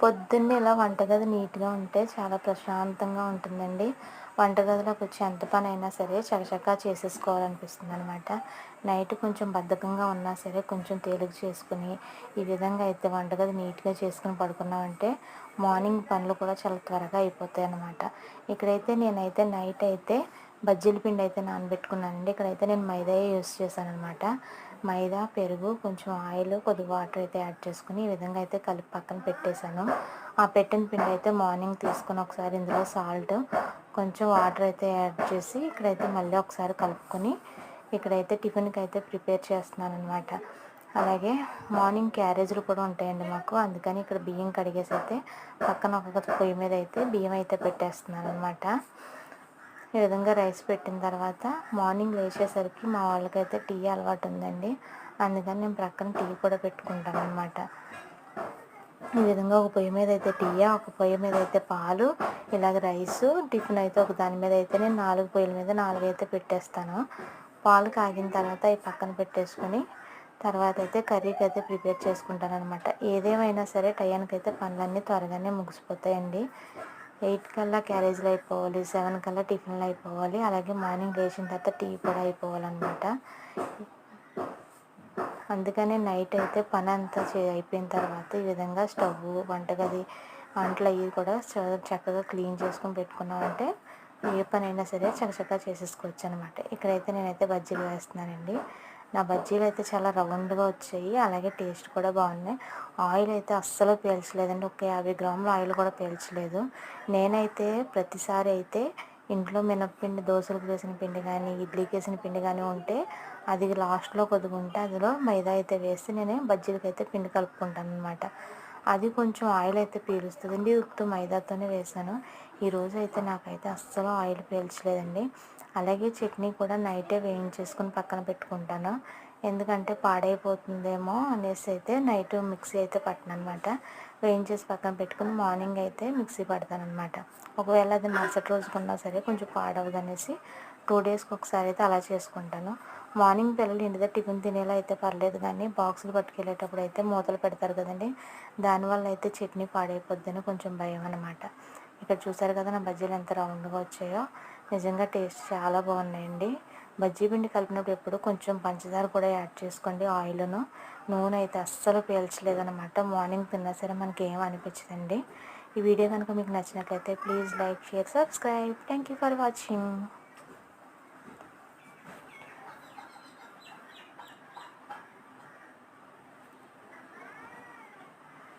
పొద్దున్నే ఇలా వంటగది నీట్గా ఉంటే చాలా ప్రశాంతంగా ఉంటుందండి. వంటగదిలోకి వచ్చి ఎంత పని అయినా సరే చకచకా చేసేసుకోవాలనిపిస్తుంది అనమాట నైట్ కొంచెం బద్ధకంగా ఉన్నా సరే కొంచెం తేలిక చేసుకుని ఈ విధంగా అయితే వంటగది నీట్గా చేసుకుని పడుకున్నామంటే మార్నింగ్ పనులు కూడా చాలా త్వరగా అయిపోతాయి అనమాట ఇక్కడైతే నేనైతే నైట్ అయితే బజ్జీల పిండి అయితే నానబెట్టుకున్నానండి. ఇక్కడైతే నేను మైదా యూస్ చేశాను అనమాట మైదా పెరుగు కొంచెం ఆయిల్ కొద్దిగా వాటర్ అయితే యాడ్ చేసుకుని ఈ విధంగా అయితే కలిపి పక్కన పెట్టేశాను. ఆ పెట్టిన పిండి అయితే మార్నింగ్ తీసుకుని ఒకసారి ఇందులో సాల్ట్ కొంచెం వాటర్ అయితే యాడ్ చేసి ఇక్కడైతే మళ్ళీ ఒకసారి కలుపుకొని ఇక్కడైతే టిఫిన్కి అయితే ప్రిపేర్ చేస్తున్నాను అనమాట అలాగే మార్నింగ్ క్యారేజీలు కూడా ఉంటాయండి మాకు. అందుకని ఇక్కడ బియ్యం కడిగేసి అయితే పక్కన ఒక పొయ్యి మీద అయితే బియ్యం అయితే పెట్టేస్తున్నాను అనమాట ఈ విధంగా రైస్ పెట్టిన తర్వాత మార్నింగ్ లేచేసరికి మా వాళ్ళకైతే టీ అలవాటు ఉందండి అందుకని నేను ప్రక్కన టీ కూడా పెట్టుకుంటాను అనమాట ఈ విధంగా ఒక పొయ్యి మీద అయితే టీ ఒక పొయ్యి మీద అయితే పాలు ఇలాగ రైస్ టిఫిన్ అయితే ఒక దాని మీద అయితే నేను నాలుగు పొయ్యిల మీద నాలుగు అయితే పెట్టేస్తాను. పాలు కాగిన తర్వాత ఈ పక్కన పెట్టేసుకొని తర్వాత అయితే కర్రీకి అయితే ప్రిపేర్ చేసుకుంటాను అనమాట ఏదేమైనా సరే టయానికి అయితే పనులన్నీ త్వరగానే ముగిసిపోతాయండి. ఎయిట్ కల్లా క్యారేజ్లో అయిపోవాలి సెవెన్ కల్లా టిఫిన్లు అయిపోవాలి అలాగే మార్నింగ్ లేచిన తర్వాత టీ కూడా అయిపోవాలన్నమాట. అందుకనే నైట్ అయితే పని అంతా చే అయిపోయిన తర్వాత ఈ విధంగా స్టవ్ వంటగది వంటలు అవి కూడా చక్కగా క్లీన్ చేసుకొని పెట్టుకున్నామంటే ఏ పని అయినా సరే చక్కచక్క చేసేసుకోవచ్చు అనమాట ఇక్కడైతే నేనైతే బజ్జీలు వేస్తున్నానండి. నా బజ్జీలు అయితే చాలా రౌండ్గా వచ్చాయి. అలాగే టేస్ట్ కూడా బాగున్నాయి. ఆయిల్ అయితే అస్సలు పీల్చలేదండి. ఒక యాభై గ్రాముల ఆయిల్ కూడా పీల్చలేదు. నేనైతే ప్రతిసారి అయితే ఇంట్లో మినప్పిండి దోశలకు వేసిన పిండి కానీ ఇడ్లీకి వేసిన పిండి కానీ ఉంటే అది లాస్ట్లో కొద్దిగా ఉంటే అందులో మైదా అయితే వేసి నేను బజ్జీలకి అయితే పిండి కలుపుకుంటాను అనమాట అది కొంచెం ఆయిల్ అయితే పీలుస్తుందండి. ఉత్తు మైదాతోనే వేసాను. ఈరోజు అయితే నాకైతే అస్సలు ఆయిల్ పీల్చలేదండి. అలాగే చట్నీ కూడా నైటే వేయించేసుకుని పక్కన పెట్టుకుంటాను. ఎందుకంటే పాడైపోతుందేమో అనేసి అయితే నైట్ మిక్సీ అయితే పట్టను అనమాట వేయించేసి పక్కన పెట్టుకుని మార్నింగ్ అయితే మిక్సీ పడతాను అనమాట ఒకవేళ అది మరుసటి రోజుకున్నా సరే కొంచెం పాడవదు అనేసి టూ డేస్కి ఒకసారి అయితే అలా చేసుకుంటాను. మార్నింగ్ పిల్లలు ఇంటి దగ్గర టిఫిన్ తినేలా అయితే పర్లేదు కానీ బాక్సులు పట్టుకెళ్ళేటప్పుడు అయితే మూతలు పెడతారు కదండి. దానివల్ల అయితే చట్నీ పాడైపోద్దని కొంచెం భయం అనమాట ఇక్కడ చూసారు కదా నా బజ్జీలు ఎంత రౌండ్గా వచ్చాయో. నిజంగా టేస్ట్ చాలా బాగున్నాయండి. బజ్జీ పిండి కలిపినప్పుడు ఎప్పుడు కొంచెం పంచదార కూడా యాడ్ చేసుకోండి ఆయిల్ను. నూనె అయితే అస్సలు పీల్చలేదనమాట మార్నింగ్ తిన్నా సరే మనకి ఏం అనిపించదండి. ఈ వీడియో కనుక మీకు నచ్చినట్లయితే please like share subscribe. Thank you for watching.